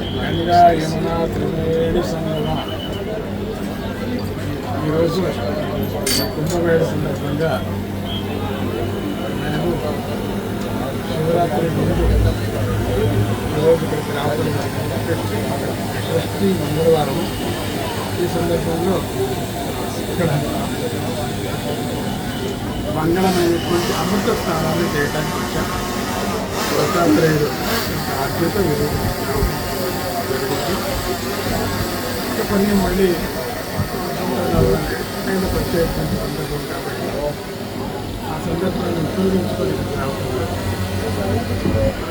గంగా యమున త్రివేణి సంగమం. ఈరోజు కుంభమేళ సందర్భంగా మేము శివరాత్రి ముందు ఈరోజు ఇక్కడికి రావడం షష్ఠి మంగళవారం. ఈ సందర్భంలో ఇక్కడ మంగళమైనటువంటి అమృత స్నానాన్ని చేయడానికి వచ్చాం. దత్తాత్రేయుడు ఆజ్ఞత జరిగింది కొన్ని మళ్ళీ ఆయన ప్రత్యేకమైన సందర్భం కాబట్టి ఆ సందర్భాన్ని ఉపయోగించుకొని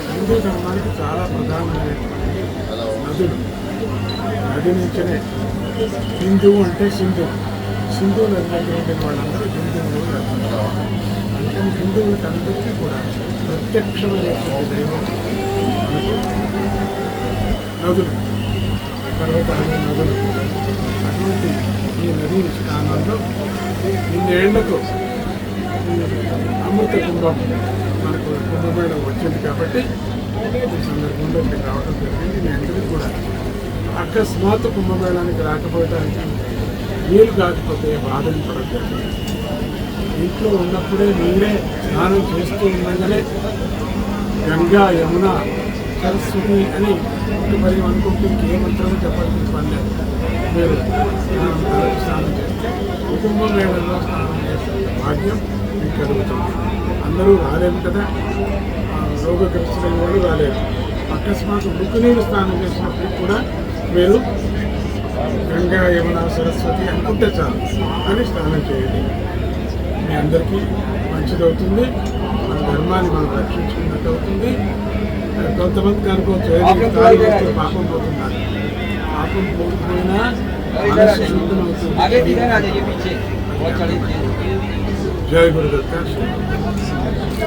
హిందూ ధర్మానికి చాలా ప్రధానమైనటువంటి నదులు నది నుంచనే హిందువు అంటే సింధు సింధువులు నది వాళ్ళందరూ హిందువులు. అంటే హిందువులకు అందరికీ కూడా ప్రత్యక్షమైనటువంటి నదులు పర్వతాలు నదులు అటువంటి ఈ నదీ స్థానంలో ఇన్నేళ్ళకు అమృత కుంభం మనకు కుంభమేళ వచ్చింది కాబట్టి ఈ సందర్భంలో ఇక్కడ రావడం జరిగింది మీ కూడా అకస్మాత్ కుంభమేళానికి రాకపోవడానికి వీలు కాకపోతే బాధని పడద్దు. ఇంట్లో ఉన్నప్పుడే మీరే స్నానం చేస్తూ ఉండగానే గంగా యమున సరస్వతి అని మరి అనుకుంటే ఏ మంత్రమో చెప్పాల్సిన పని లేదు మీరు స్నానం స్నానం చేస్తే కుటుంబ వేళల్లో స్నానం చేస్తే భాగ్యం మీకు కలుగుతుంది. అందరూ రాలేదు కదా? ఆ, రోగగ్రస్తులైన వాళ్ళు రాలేదు అకస్మాత్ ఉడుకునీరు స్నానం చేసినప్పుడు కూడా మీరు గంగా యమున సరస్వతి అనుకుంటే చాలు అని స్నానం చేయండి. మీ అందరికీ మంచిదవుతుంది. మన ధర్మాన్ని మనం రక్షించుకున్నట్టు అవుతుంది కొంతమందికి అనుకోవచ్చు పాపం పోతున్నారు. పాపం పోకపోయినా మనసు శుద్ధమవుతుంది. आगे